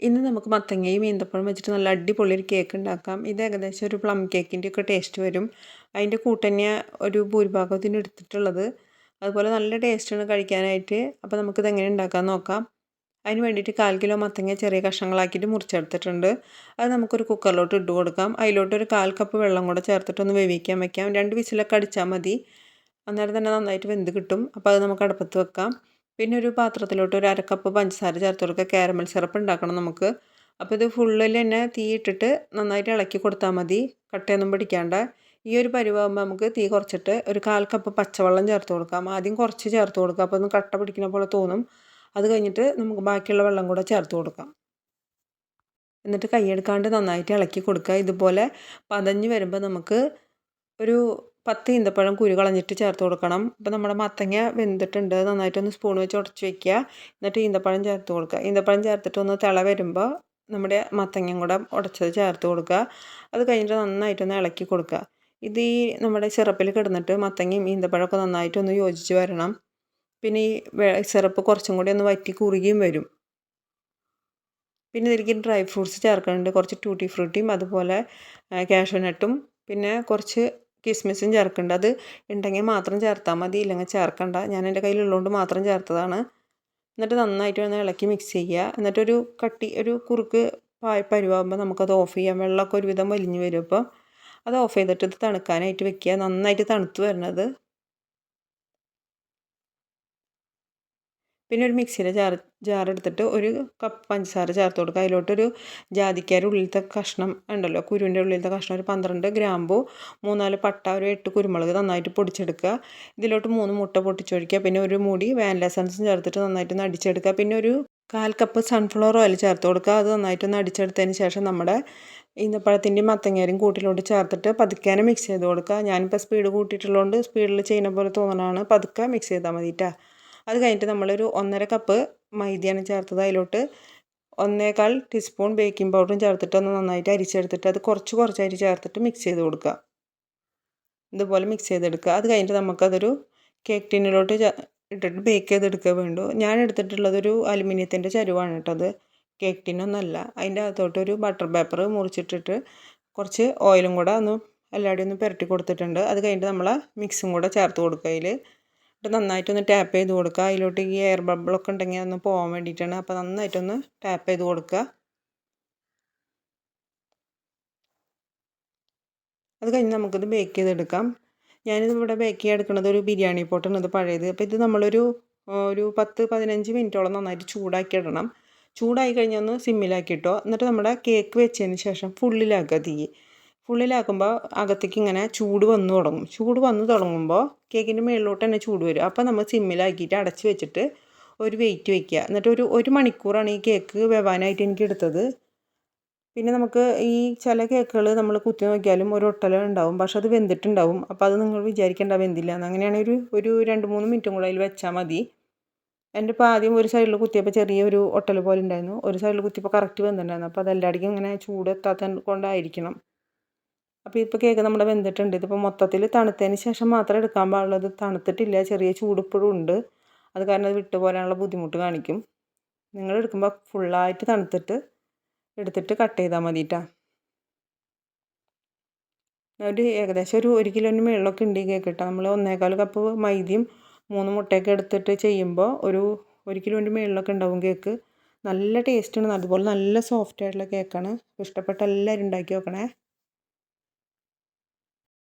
ഇന്ന് നമുക്ക് മത്തങ്ങയും ഈന്തപ്പഴം വെച്ചിട്ട് നല്ല അടിപൊളി ഒരു കേക്ക് ഉണ്ടാക്കാം. ഇത് ഏകദേശം ഒരു പ്ലം കേക്കിന്റെ ഒക്കെ ടേസ്റ്റ് വരും. അതിന്റെ കൂട്ടന്നെ ഒരു ഭൂരിഭാഗത്തിന് എടുത്തിട്ടുള്ളത്. അതുപോലെ നല്ല ടേസ്റ്റാണ് കഴിക്കാനായിട്ട്. അപ്പോൾ നമുക്കിത് എങ്ങനെ ഉണ്ടാക്കാൻ നോക്കാം. അതിന് വേണ്ടിയിട്ട് കാൽ കിലോ മത്തങ്ങ ചെറിയ കഷ്ണങ്ങളാക്കിയിട്ട് മുറിച്ചെടുത്തിട്ടുണ്ട്. അത് നമുക്കൊരു കുക്കറിലോട്ട് ഇട്ട് കൊടുക്കാം. അതിലോട്ട് ഒരു കാൽ കപ്പ് വെള്ളം കൂടെ ചേർത്തിട്ടൊന്ന് വേവിക്കാൻ വെക്കാം. രണ്ട് വിസിലൊക്കെ അടിച്ചാൽ മതി. അന്നേരം തന്നെ നന്നായിട്ട് വെന്ത് കിട്ടും. അപ്പോൾ അത് നമുക്ക് അടുപ്പത്ത് വെക്കാം. പിന്നെ ഒരു പാത്രത്തിലോട്ട് ഒരു അരക്കപ്പ് പഞ്ചസാര ചേർത്ത് കൊടുക്കുക കാരമൽ സിറപ്പ് ഉണ്ടാക്കണം നമുക്ക്. അപ്പോൾ ഇത് ഫുള്ളിൽ തന്നെ തീ ഇട്ടിട്ട് നന്നായിട്ട് ഇളക്കി കൊടുത്താൽ മതി. കട്ടയൊന്നും പിടിക്കാണ്ട്. ഈ ഒരു പരിവാകുമ്പോൾ നമുക്ക് തീ കുറച്ചിട്ട് ഒരു കാൽ കപ്പ് പച്ചവെള്ളം ചേർത്ത് കൊടുക്കാം. ആദ്യം കുറച്ച് ചേർത്ത് കൊടുക്കുക. അപ്പോൾ ഒന്ന് കട്ട പിടിക്കുന്ന പോലെ തോന്നും. അത് കഴിഞ്ഞിട്ട് നമുക്ക് ബാക്കിയുള്ള വെള്ളം കൂടെ ചേർത്ത് കൊടുക്കാം. എന്നിട്ട് കൈയെടുക്കാണ്ട് നന്നായിട്ട് ഇളക്കി കൊടുക്കുക. ഇതുപോലെ പതഞ്ഞ് വരുമ്പോൾ നമുക്ക് ഒരു പത്ത് ഈന്തപ്പഴം കുരു കളഞ്ഞിട്ട് ചേർത്ത് കൊടുക്കണം. അപ്പോൾ നമ്മുടെ മത്തങ്ങ വെന്തിട്ടുണ്ട്. നന്നായിട്ടൊന്ന് സ്പൂൺ വെച്ച് ഉടച്ച് വെക്കുക. എന്നിട്ട് ഈന്തപ്പഴം ചേർത്ത് കൊടുക്കുക. ഈന്തപ്പഴം ചേർത്തിട്ട് ഒന്ന് തിള വരുമ്പോൾ നമ്മുടെ മത്തങ്ങയും കൂടെ ഉടച്ചത് ചേർത്ത് കൊടുക്കുക. അത് കഴിഞ്ഞിട്ട് നന്നായിട്ടൊന്ന് ഇളക്കി കൊടുക്കുക. ഇത് ഈ നമ്മുടെ സിറപ്പിൽ കിടന്നിട്ട് മത്തങ്ങയും ഈന്തപ്പഴമൊക്കെ നന്നായിട്ടൊന്ന് യോജിച്ച് വരണം. പിന്നെ ഈ സിറപ്പ് കുറച്ചും കൂടി ഒന്ന് വറ്റി കുറുകിയും വരും. പിന്നെ ഇതിലേക്ക് ഡ്രൈ ഫ്രൂട്ട്സ് ചേർക്കുന്നുണ്ട്. കുറച്ച് ടൂട്ടി ഫ്രൂട്ടിയും അതുപോലെ കാഷ്യൂ നട്ടും പിന്നെ കുറച്ച് കിസ്മിസും ചേർക്കേണ്ട. അത് ഉണ്ടെങ്കിൽ മാത്രം ചേർത്താൽ മതി ഇല്ലെങ്കിൽ ചേർക്കണ്ട. ഞാൻ എന്റെ കയ്യിലുള്ളതുകൊണ്ട് മാത്രം ചേർത്തതാണ്. എന്നിട്ട് നന്നായിട്ട് ഒന്ന് ഇളക്കി മിക്സ് ചെയ്യുക എന്നിട്ടൊരു കട്ടി ഒരു കുറുക്ക് പരുവാകുമ്പോൾ നമുക്കത് ഓഫ് ചെയ്യാം. വെള്ളമൊക്കെ ഒരുവിധം വലിഞ്ഞ് വരും അപ്പോൾ അത് ഓഫ് ചെയ്തിട്ട് ഇത് തണുക്കാനായിട്ട് വെക്കുക നന്നായിട്ട് തണുത്ത് വരുന്നത് പിന്നെ ഒരു മിക്സിയിലെ ജാർ ജാറെടുത്തിട്ട് ഒരു കപ്പ് പഞ്ചസാര ചേർത്ത് കൊടുക്കുക. അതിലോട്ടൊരു ജാതിക്കാര ഉള്ളിലത്തെ കഷ്ണം ഉണ്ടല്ലോ കുരുവിന്റെ ഉള്ളിലത്തെ കഷ്ണം ഒരു പന്ത്രണ്ട് ഗ്രാമ്പു മൂന്നാൽ പട്ട ഒരു എട്ട് കുരുമുളക് നന്നായിട്ട് പൊടിച്ചെടുക്കുക. ഇതിലോട്ട് മൂന്ന് മുട്ട പൊട്ടിച്ചൊഴിക്കുക. പിന്നെ ഒരു മൂടി വാനില എസൻസും ചേർത്തിട്ട് നന്നായിട്ട് നടിച്ചെടുക്കുക പിന്നെ ഒരു കാൽ കപ്പ് സൺഫ്ലവർ ഓയിൽ ചേർത്ത് കൊടുക്കുക. അത് നന്നായിട്ട് അടിച്ചെടുത്തതിന് ശേഷം നമ്മുടെ ഈന്തപ്പഴത്തിന്റെയും മത്തങ്ങേരും കൂട്ടിലോട്ട് ചേർത്തിട്ട് പതുക്കാനെ മിക്സ് ചെയ്ത് കൊടുക്കുക. ഞാനിപ്പോൾ സ്പീഡ് കൂട്ടിയിട്ടുള്ളതുകൊണ്ട് സ്പീഡിൽ ചെയ്യുന്ന പോലെ തോന്നണമാണ് പതുക്കെ മിക്സ് ചെയ്താൽ മതിട്ടാ. അത് കഴിഞ്ഞിട്ട് നമ്മളൊരു ഒന്നര കപ്പ് മൈദയാണ് ചേർത്തത്. അതിലോട്ട് ഒന്നേകാൽ ടീസ്പൂൺ ബേക്കിംഗ് പൗഡറും ചേർത്തിട്ട് ഒന്ന് നന്നായിട്ട് അരിച്ചെടുത്തിട്ട് അത് കുറച്ച് കുറച്ചായിട്ട് ചേർത്തിട്ട് മിക്സ് ചെയ്ത് കൊടുക്കുക. ഇതുപോലെ മിക്സ് ചെയ്തെടുക്കുക. അത് കഴിഞ്ഞിട്ട് നമുക്കതൊരു കേക്ക് ടിന്നിലോട്ട് ഇട്ടിട്ട് ബേക്ക് ചെയ്തെടുക്കുക വേണ്ടു. ഞാൻ എടുത്തിട്ടുള്ളതൊരു അലുമിനിയത്തിന്റെ ചരുവാണ് കേട്ടത് കേക്ക് ടിന്നൊന്നല്ല അതിന്റെ അകത്തോട്ടൊരു ബട്ടർ പേപ്പർ മുറിച്ചിട്ടിട്ട് കുറച്ച് ഓയിലും കൂടെ ഒന്ന് എല്ലാവരുടെയും ഒന്ന് പുരട്ടി കൊടുത്തിട്ടുണ്ട്. അത് കഴിഞ്ഞിട്ട് നമ്മൾ മിക്സും കൂടെ ചേർത്ത് കൊടുക്കുക അതിൽ എന്നിട്ട് നന്നായിട്ടൊന്ന് ടാപ്പ് ചെയ്ത് കൊടുക്കുക. അതിലോട്ട് ഈ എയർ ബബിളൊക്കെ ഉണ്ടെങ്കിൽ അതൊന്ന് പോകാൻ വേണ്ടിയിട്ടാണ്. അപ്പോൾ നന്നായിട്ടൊന്ന് ടാപ്പ് ചെയ്ത് കൊടുക്കുക. അത് കഴിഞ്ഞ് നമുക്കിത് ബേക്ക് ചെയ്തെടുക്കാം. ഞാനിത് ഇവിടെ ബേക്ക് ചെയ്തെടുക്കുന്നത് ഒരു ബിരിയാണി പോട്ടാണ്. ഇത് പഴയത്. അപ്പോൾ ഇത് നമ്മളൊരു ഒരു പത്ത് പതിനഞ്ച് മിനിറ്റോളം നന്നായിട്ട് ചൂടാക്കി ഇടണം. ചൂടായി കഴിഞ്ഞാൽ ഒന്ന് സിമ്മിലാക്കിയിട്ടോ എന്നിട്ട് നമ്മുടെ കേക്ക് വെച്ചതിന് ശേഷം ഫുള്ളിലാക്കുക തീ. ഫുള്ളിലാക്കുമ്പോൾ അകത്തേക്ക് ഇങ്ങനെ ചൂട് വന്നു തുടങ്ങും. ചൂട് വന്നു തുടങ്ങുമ്പോൾ കേക്കിന്റെ മുകളിലോട്ട് തന്നെ ചൂട് വരും. അപ്പോൾ നമ്മൾ സിമ്മിലാക്കിയിട്ട് അടച്ച് വെച്ചിട്ട് ഒരു വെയിറ്റ് വെക്കുക എന്നിട്ട് ഒരു ഒരു മണിക്കൂറാണ് ഈ കേക്ക് വെവാനായിട്ട് എനിക്ക് എടുത്തത്. പിന്നെ നമുക്ക് ഈ ചില കേക്കുകൾ നമ്മൾ കുത്തി നോക്കിയാലും ഒരു ഒട്ടല ഉണ്ടാവും. പക്ഷെ അത് വെന്തിട്ടുണ്ടാവും. അപ്പോൾ അത് നിങ്ങൾ വിചാരിക്കേണ്ട വെന്തില്ല. എന്ന് അങ്ങനെയാണെങ്കിൽ ഒരു ഒരു രണ്ട് മൂന്ന് മിനിറ്റും കൂടെ അതിൽ വെച്ചാൽ മതി. എന്റെ ഇപ്പോൾ ആദ്യം ഒരു സൈഡിൽ കുത്തിയപ്പോൾ ചെറിയൊരു ഒട്ടൽ പോലെ ഉണ്ടായിരുന്നു. ഒരു സൈഡിൽ കുത്തിയപ്പോൾ കറക്റ്റ് വെന്തിട്ടുണ്ടായിരുന്നു. അപ്പോൾ അതെല്ലാടിക്കും ഇങ്ങനെ ചൂട് എത്താത്ത കൊണ്ടായിരിക്കണം. അപ്പോൾ ഇപ്പോൾ കേക്ക് നമ്മുടെ വെന്തിട്ടുണ്ട്. ഇതിപ്പോൾ മൊത്തത്തിൽ തണുത്തതിന് ശേഷം മാത്രം എടുക്കാൻ പാടുള്ളൂ ഇത് തണുത്തിട്ടില്ല. ചെറിയ ചൂടിപ്പോഴും ഉണ്ട്. അത് കാരണം അത് വിട്ടു പോരാനുള്ള ബുദ്ധിമുട്ട് കാണിക്കും. നിങ്ങൾ എടുക്കുമ്പോൾ ഫുള്ളായിട്ട് തണുത്തിട്ട് എടുത്തിട്ട് കട്ട് ചെയ്താൽ മതിട്ടാ. ഒരു ഏകദേശം ഒരു ഒരു കിലോന് മേളിലൊക്കെ ഉണ്ട് ഈ കേക്ക് കേട്ടോ നമ്മൾ ഒന്നേകാൽ കപ്പ് മൈദയും മൂന്ന് മുട്ടയൊക്കെ എടുത്തിട്ട് ചെയ്യുമ്പോൾ ഒരു ഒരു കിലോന് മേളിലൊക്കെ ഉണ്ടാവും കേക്ക്. നല്ല ടേസ്റ്റാണ് അതുപോലെ നല്ല സോഫ്റ്റ് ആയിട്ടുള്ള കേക്കാണ്. ഇഷ്ടപ്പെട്ട എല്ലാവരും ഉണ്ടാക്കി നോക്കണേ.